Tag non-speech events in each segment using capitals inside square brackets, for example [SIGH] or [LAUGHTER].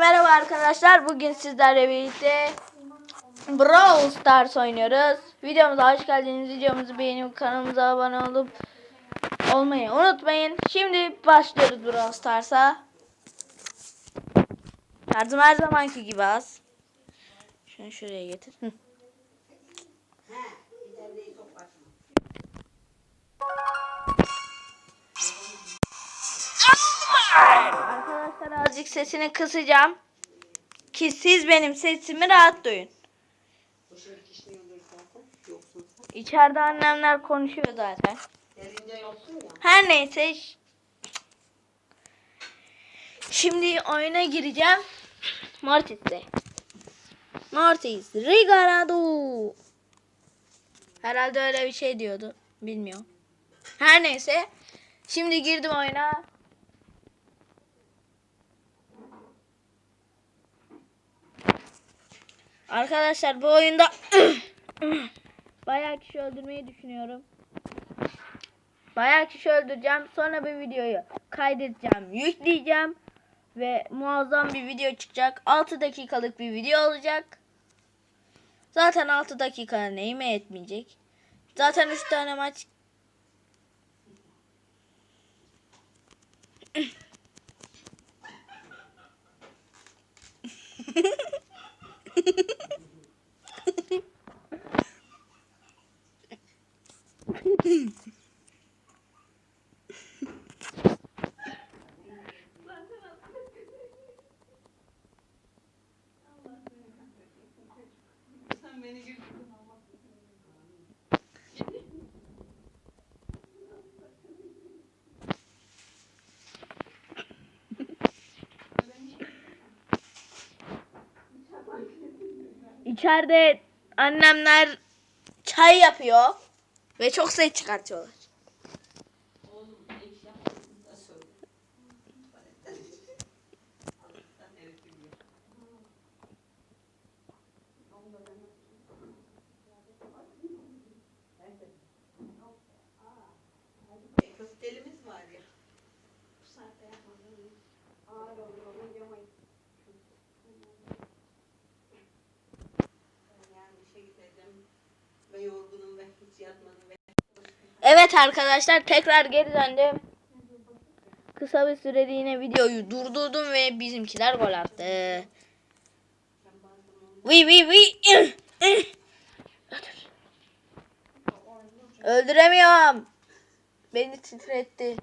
Merhaba arkadaşlar. Bugün sizlerle birlikte Brawl Stars oynuyoruz. Videomuza hoş geldiniz. Videomuzu beğenip kanalımıza abone olup olmayı unutmayın. Şimdi başlıyoruz Brawl Stars'a. Yardım her zamanki gibi az. Şunu şuraya getir. Hı. Azıcık sesini kısacağım. Ki siz benim sesimi rahat duyun. İçeride annemler konuşuyor zaten. Her neyse. Şimdi oyuna gireceğim. Mortis'te. Mortis. Rigarado. Herhalde öyle bir şey diyordu. Bilmiyorum. Her neyse. Şimdi girdim oyuna. Arkadaşlar bu oyunda [CLEARS THROAT] bayağı kişi öldürmeyi düşünüyorum. Bayağı kişi öldüreceğim. Sonra bir videoyu kaydedeceğim, yükleyeceğim. Ve muazzam bir video çıkacak. 6 dakikalık bir video olacak. Zaten 6 dakika neyime yetmeyecek. Zaten 3 tane maç İçeride annemler çay yapıyor ve çok ses çıkartıyorlar. Yorgunum ve hiç yatmadım Evet arkadaşlar tekrar geri döndüm. Kısa bir süreliğine videoyu durdurdum ve bizimkiler gol attı. Vi vi vi. Öldüremiyorum. Beni titretti.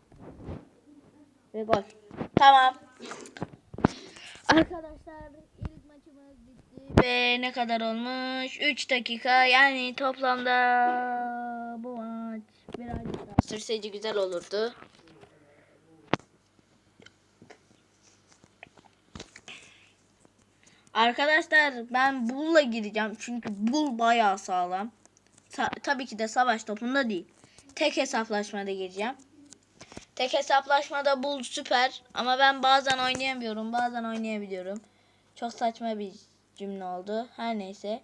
Ve gol. Tamam. Arkadaşlar ilk maçımız bitti. Ve ne kadar olmuş? 3 dakika. Yani toplamda sürseydi güzel olurdu. Arkadaşlar ben Bull'la gireceğim. Çünkü Bull bayağı sağlam. Sa- tabii ki de savaş topunda değil. Tek hesaplaşmada gireceğim. Tek hesaplaşmada Bull süper. Ama ben bazen oynayamıyorum. Bazen oynayabiliyorum. Çok saçma bir cümle oldu. Her neyse.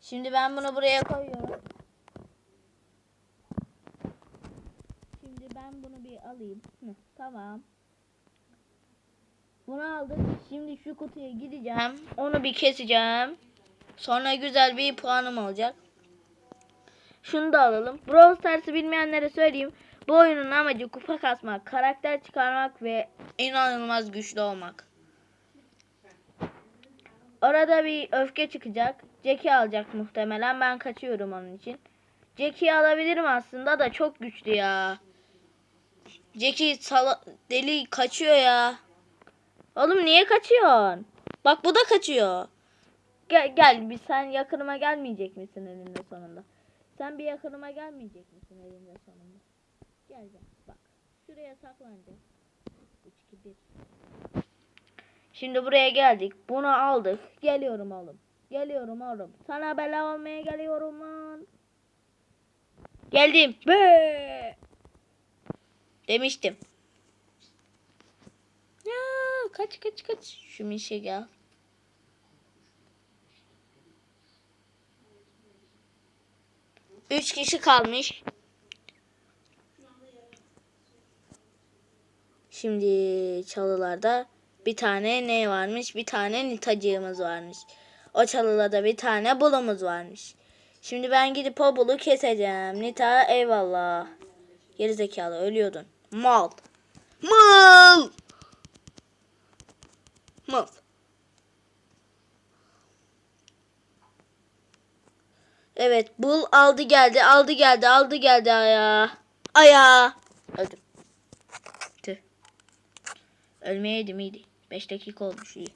Şimdi ben bunu buraya koyuyorum. Şimdi ben bunu bir alayım. Hı, tamam. Bunu aldık. Şimdi şu kutuya gideceğim. Onu bir keseceğim. Sonra güzel bir puanım olacak. Şunu da alalım. Brawl Stars'ı bilmeyenlere söyleyeyim. Bu oyunun amacı kupa kasmak, karakter çıkarmak ve inanılmaz güçlü olmak. Orada bir öfke çıkacak. Jackie alacak muhtemelen. Ben kaçıyorum onun için. Jackie'yi alabilirim aslında da çok güçlü ya. Jackie sala- deli kaçıyor ya. Oğlum niye kaçıyorsun? Bak bu da kaçıyor. Gel gel bir sen yakınıma gelmeyecek misin elinde sonunda? Sen bir yakınıma gelmeyecek misin elinde sonunda? Gel gel bak. Şuraya saklanacak. 3 2 1. Şimdi buraya geldik. Bunu aldık. Geliyorum oğlum. Geliyorum oğlum. Sana bela olmaya geliyorum lan. Geldim. Be. Demiştim. Ya kaç kaç kaç. Şu mişe gel. Üç kişi kalmış. Şimdi çalılarda Bir tane ne varmış? Bir tane nitacığımız varmış. O çalıda da bir tane bulumuz varmış. Şimdi ben gidip o bulu keseceğim. Nita eyvallah. Geri zekalı ölüyordun. Mal. Mal. Mal. Evet bul aldı geldi aldı geldi aldı geldi aya. Aya. Öldüm. Tüh. Ölmeyeydim iyiydi. 5 dakika olmuş iyi.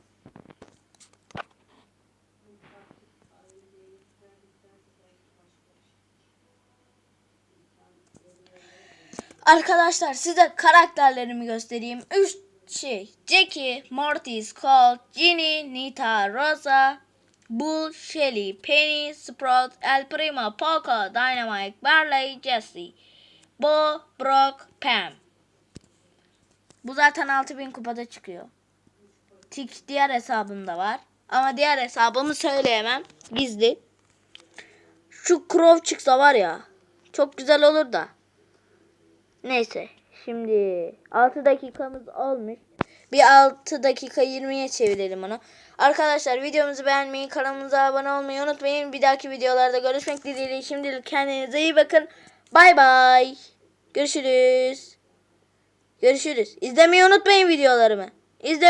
Arkadaşlar size karakterlerimi göstereyim. 3 şey. Jackie, Mortis, Colt, Ginny, Nita, Rosa, Bull, Shelly, Penny, Sprout, El Primo, Poco, Dynamite, Barley, Jesse, Bo, Brock, Pam. Bu zaten 6000 kupada çıkıyor. Tik diğer hesabımda var. Ama diğer hesabımı söyleyemem. Gizli. Şu Crow çıksa var ya. Çok güzel olur da. Neyse. Şimdi 6 dakikamız olmuş. Bir 6 dakika 20'ye çevirelim onu. Arkadaşlar videomuzu beğenmeyi, kanalımıza abone olmayı unutmayın. Bir dahaki videolarda görüşmek dileğiyle. Şimdilik kendinize iyi bakın. Bay bay. Görüşürüz. Görüşürüz. İzlemeyi unutmayın videolarımı. İzlemeyi